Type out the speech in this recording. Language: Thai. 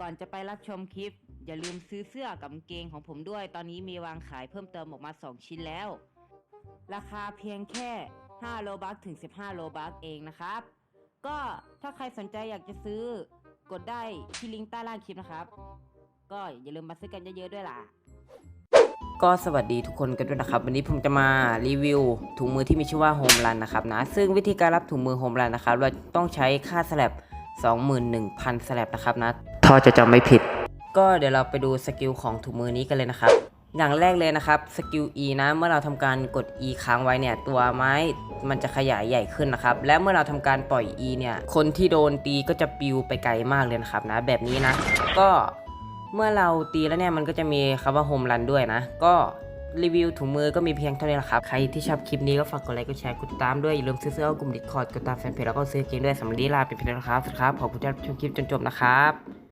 ก่อนจะไปรับชมคลิป อย่าลืมซื้อเสื้อกับกางเกงของผมด้วย ตอนนี้มีวางขายเพิ่มเติมออกมา 2 ชิ้นแล้ว ราคาเพียงแค่ 5 โลบัคถึง 15 โลบัคเองนะครับ ก็ถ้าใครสนใจอยากจะซื้อกดได้ที่ลิงก์ใต้ล่างคลิปนะครับ ก็อย่าลืมมาซื้อกันเยอะๆด้วยล่ะ ก็สวัสดีทุกคนกันด้วยนะครับ วันนี้ผมจะมารีวิวถุงมือที่มีชื่อว่าโฮมรันนะครับนะ ซึ่งวิธีการรับถุงมือโฮมรันนะครับ เราต้องใช้ค่าสลับ21,000สลับนะครับนะ ถ้าจะจำไม่ผิด ก็เดี๋ยวเราไปดูสกิลของถุงมือนี้กันเลยนะครับ อย่างแรกเลยนะครับสกิล E นะ เมื่อเราทำการกด E ค้างไว้เนี่ยตัวไม้มันจะขยายใหญ่ขึ้นนะครับ และเมื่อเราทำการปล่อย E เนี่ย คนที่โดนตีก็จะปลิวไปไกลมากเลยนะครับนะ แบบนี้นะ ก็เมื่อเราตีแล้วเนี่ยมันก็จะมีคำว่าโฮมรันด้วยนะ ก็รีวิวถุงมือก็มีเพียงเท่านี้แหละครับ ใครที่ชอบคลิปนี้ก็ฝากกดไลค์ กดแชร์ กดติดตามด้วย อย่าลืมซื้อเสื้อากลุ่มดิสคอร์ดกดตามแฟนเพจแล้วก็ซื้อเกมด้วยสำหรับนี้ลาไปเพียงเท่านี้นะครับสวัสดีครับ ขอบคุณที่รับชมคลิปจนจบนะครับ